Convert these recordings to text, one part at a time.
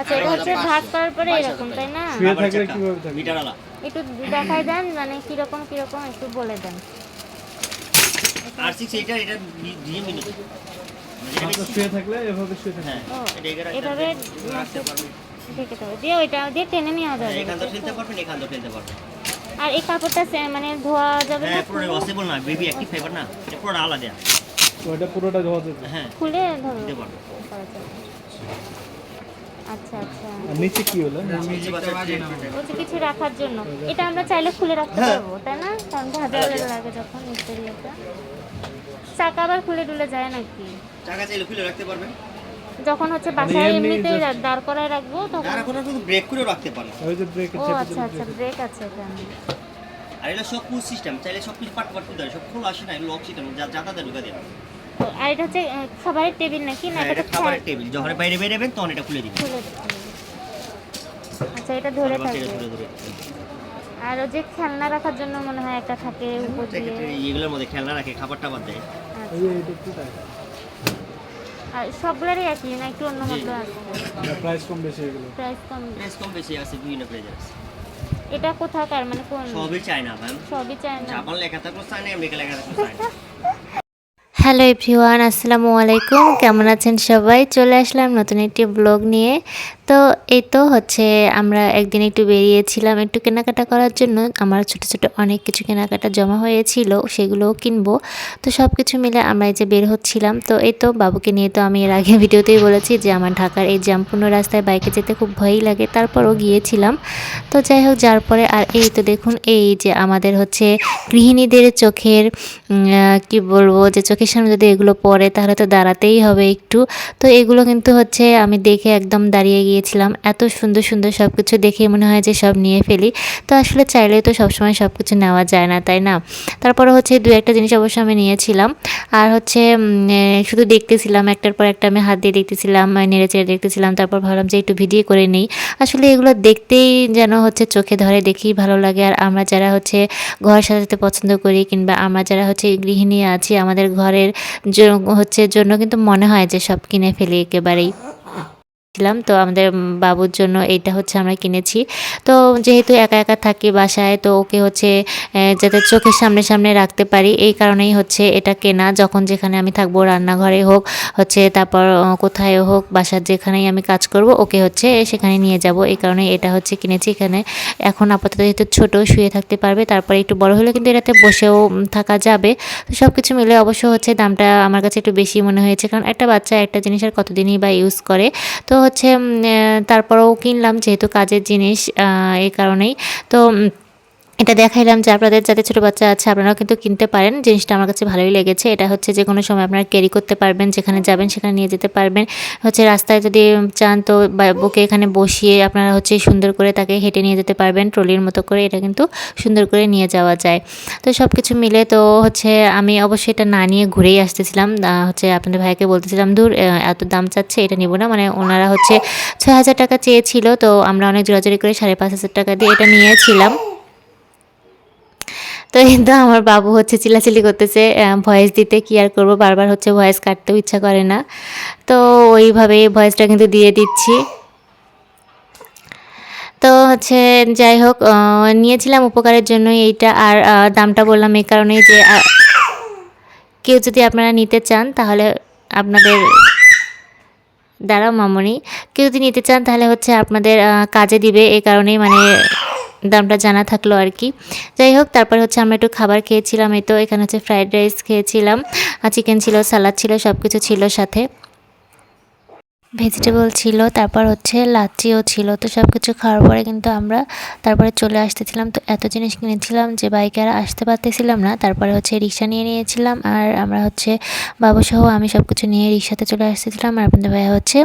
আচ্ছা এটা হচ্ছে ভাগ করার পরে এরকম তাই না? শুয়ে থাকলে কীভাবে মিটার আলা একটু দেখাই দেন মানে কীরকম কীরকম একটু বলে দেন। আর সিক্স এটা এটা দিয়ে মিনিট শুয়ে থাকলে এভাবে শুয়ে থাকবে হ্যাঁ এভাবে ঢেকে দেবো। দিয়ে ওইটা দিয়ে টেনে নেওয়া যাবে। এখান থেকে ফেলতে পারবেন এখান থেকে ফেলতে পারবেন। আর এই কাপড়টা মানে ধোয়া যাবে না হ্যাঁ পুরো ওয়াশেবল না বেবি অ্যাক্টিভ ফাইবার না এটা পুরো আলাদা। তো এটা পুরোটা ধোয়া যাবে। হ্যাঁ খুলে ধরো। দিতে পারব। আচ্ছা আচ্ছা। নিচে কি হলো? বলছি কিছু রাখার জন্য। এটা আমরা চাইলে খুলে রাখতে হ্যাঁ। পারব তাই না? কারণ ভাজা লাগে যখন চাকা আবার খুলে টুলে যায় নাকি? টাকা চাইলে খুলে রাখতে পারবেন। যখন হচ্ছে বাসায় এমনি এমনিতে just- দাঁড় করায় রাখব তখন এখন কিন্তু ব্রেক করেও রাখতে পারেন। ওই যে ব্রেক ও আচ্ছা আচ্ছা ব্রেক আছে এখানে। আর এটা সব পুশ সিস্টেম চাইলে সব কিছু পাট পাট পারে সব খোলা আসে না এগুলো লক সিস্টেম যাতায়াতে ঢুকা দেবেন তো আর এটা হচ্ছে খাবারের টেবিল নাকি? না হ্যাঁ এটা খাবারের টেবিল। যখন বাইরে বেরোবেন তখন এটা খুলে দিবেন। আচ্ছা এটা ধরে থাকবে। আর ওই যে খেলনা রাখার জন্য মনে হয় একটা থাকে উপর দিয়ে। এগুলোর মধ্যে খেলনা রাখে খাবার টাবার দেয়। আচ্ছা। আর সবগুলোরই একই না একটু অন্য মতো আছে? প্রাইস কম বেশি এগুলো প্রাইস কম প্রাইস কম বেশি আছে বিভিন্ন প্রাইস আছে। এটা কোথাকার মানে কোন? সবই চায় না ম্যাম সবই চায় না জাপান লেখা থাকলেও চায় না আমেরিকা লেখা থাকলেও চায় না হ্যালো এভরিওয়ান, আসসালামু আলাইকুম। কেমন আছেন সবাই? চলে আসলাম নতুন একটি ব্লগ নিয়ে। তো এই তো হচ্ছে আমরা একদিন একটু বেরিয়েছিলাম একটু কেনাকাটা করার জন্য। আমার ছোট ছোট অনেক কিছু কেনাকাটা জমা হয়েছিল, সেগুলোও কিনবো। তো সব কিছু মিলে আমরা এই যে বের হচ্ছিলাম। তো এই তো বাবুকে নিয়ে তো আমি এর আগে ভিডিওতেই বলেছি যে আমার ঢাকার এই জামপূর্ণ রাস্তায় বাইকে যেতে খুব ভয়ই লাগে। তারপরও গিয়েছিলাম। তো যাই হোক, যার পরে আর এই তো দেখুন, এই যে আমাদের হচ্ছে গৃহিণীদের চোখের কি বলব যে চোখের সামনে যদি এগুলো পড়ে, তাহলে তো দাঁড়াতেই হবে একটু। তো এগুলো কিন্তু হচ্ছে আমি দেখে একদম দাঁড়িয়ে গিয়েছিলাম। এত সুন্দর সুন্দর সব কিছু দেখে মনে হয় যে সব নিয়ে ফেলি। তো আসলে চাইলে তো সবসময় সব কিছু নেওয়া যায় না, তাই না? তারপরে হচ্ছে দু একটা জিনিস অবশ্য আমি নিয়েছিলাম। আর হচ্ছে শুধু দেখতেছিলাম, একটার পর একটা আমি হাত দিয়ে দেখতেছিলাম নেড়ে চেড়ে দেখতেছিলাম, তারপর ভাবলাম যে একটু ভিডিও করে নিই। আসলে এগুলো দেখতেই যেন হচ্ছে চোখে ধরে, দেখেই ভালো লাগে। আর আমরা যারা হচ্ছে ঘর সাজাতে পছন্দ করি কিংবা আমরা যারা হচ্ছে গৃহিণী আছি, আমাদের ঘরের জ- হচ্ছে জন্য কিন্তু মনে হয় যে সব কিনে ফেলি একেবারেই। ছিলাম তো আমাদের বাবুর জন্য এইটা হচ্ছে আমরা কিনেছি। তো যেহেতু একা একা থাকি বাসায়, তো ওকে হচ্ছে যাতে চোখের সামনে সামনে রাখতে পারি, এই কারণেই হচ্ছে এটা কেনা। যখন যেখানে আমি থাকব, রান্নাঘরে হোক, হচ্ছে তারপর কোথায় হোক, বাসার যেখানেই আমি কাজ করব, ওকে হচ্ছে সেখানে নিয়ে যাব। এই কারণে এটা হচ্ছে কিনেছি এখানে। এখন আপাতত যেহেতু ছোটো, শুয়ে থাকতে পারবে, তারপরে একটু বড় হলে কিন্তু এটাতে বসেও থাকা যাবে। তো সব কিছু মিলে অবশ্য হচ্ছে দামটা আমার কাছে একটু বেশি মনে হয়েছে, কারণ একটা বাচ্চা একটা জিনিস আর কতদিনই বা ইউজ করে। তো হচ্ছে তারপরেও কিনলাম যেহেতু কাজের জিনিস এই কারণেই। তো এটা দেখাইলাম যে আপনাদের যাদের ছোটো বাচ্চা আছে, আপনারাও কিন্তু কিনতে পারেন। জিনিসটা আমার কাছে ভালোই লেগেছে। এটা হচ্ছে যে কোনো সময় আপনারা ক্যারি করতে পারবেন, যেখানে যাবেন সেখানে নিয়ে যেতে পারবেন। হচ্ছে রাস্তায় যদি চান তো বুকে এখানে বসিয়ে আপনারা হচ্ছে সুন্দর করে তাকে হেঁটে নিয়ে যেতে পারবেন, ট্রলির মতো করে এটা কিন্তু সুন্দর করে নিয়ে যাওয়া যায়। তো সব কিছু মিলে তো হচ্ছে আমি অবশ্যই এটা না নিয়ে ঘুরেই আসতেছিলাম। হচ্ছে আপনাদের ভাইকে বলতেছিলাম দূর এত দাম চাচ্ছে, এটা নিব না। মানে ওনারা হচ্ছে ছয় হাজার টাকা চেয়েছিল, তো আমরা অনেক জোরাজোরি করে সাড়ে পাঁচ হাজার টাকা দিয়ে এটা নিয়েছিলাম। তো কিন্তু আমার বাবু হচ্ছে চিলাচিলি করতেছে ভয়েস দিতে কি আর করব? বারবার হচ্ছে ভয়েস কাটতেও ইচ্ছা করে না। তো ওইভাবে ভয়েসটা কিন্তু দিয়ে দিচ্ছি। তো হচ্ছে যাই হোক নিয়েছিলাম উপকারের জন্য এইটা। আর দামটা বললাম এই কারণেই যে কেউ যদি আপনারা নিতে চান তাহলে আপনাদের, দাঁড়াও মামনি, কেউ যদি নিতে চান তাহলে হচ্ছে আপনাদের কাজে দিবে এই কারণেই মানে দামটা জানা থাকল আর কি। যাই হোক, তারপর হচ্ছে আমরা একটু খাবার খেয়েছিলাম, এই তো এখানে হচ্ছে ফ্রায়েড রাইস খেয়েছিলাম চিকেন ছিল, সালাদ ছিল সব কিছু ছিল সাথে। ভেজিটেবল ছিল, তারপর হচ্ছে লাচ্চিও ছিল। তো সব কিছু খাওয়ার পরে কিন্তু আমরা তারপরে চলে আসতেছিলাম। তো এত জিনিস কিনেছিলাম যে বাইকে আর আসতে পারতেছিলাম না। তারপরে হচ্ছে রিক্সা নিয়ে নিয়েছিলাম আর আমরা হচ্ছে বাবুসহ আমি সব কিছু নিয়ে রিক্সাতে চলে আসতেছিলাম। আর আপনাদের ভাইয়া হচ্ছে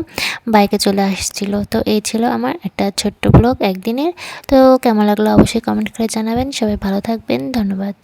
বাইকে চলে আসছিল। তো এই ছিল আমার একটা ছোট্ট ব্লগ একদিনের। তো কেমন লাগল অবশ্যই কমেন্ট করে জানাবেন। সবাই ভালো থাকবেন। ধন্যবাদ।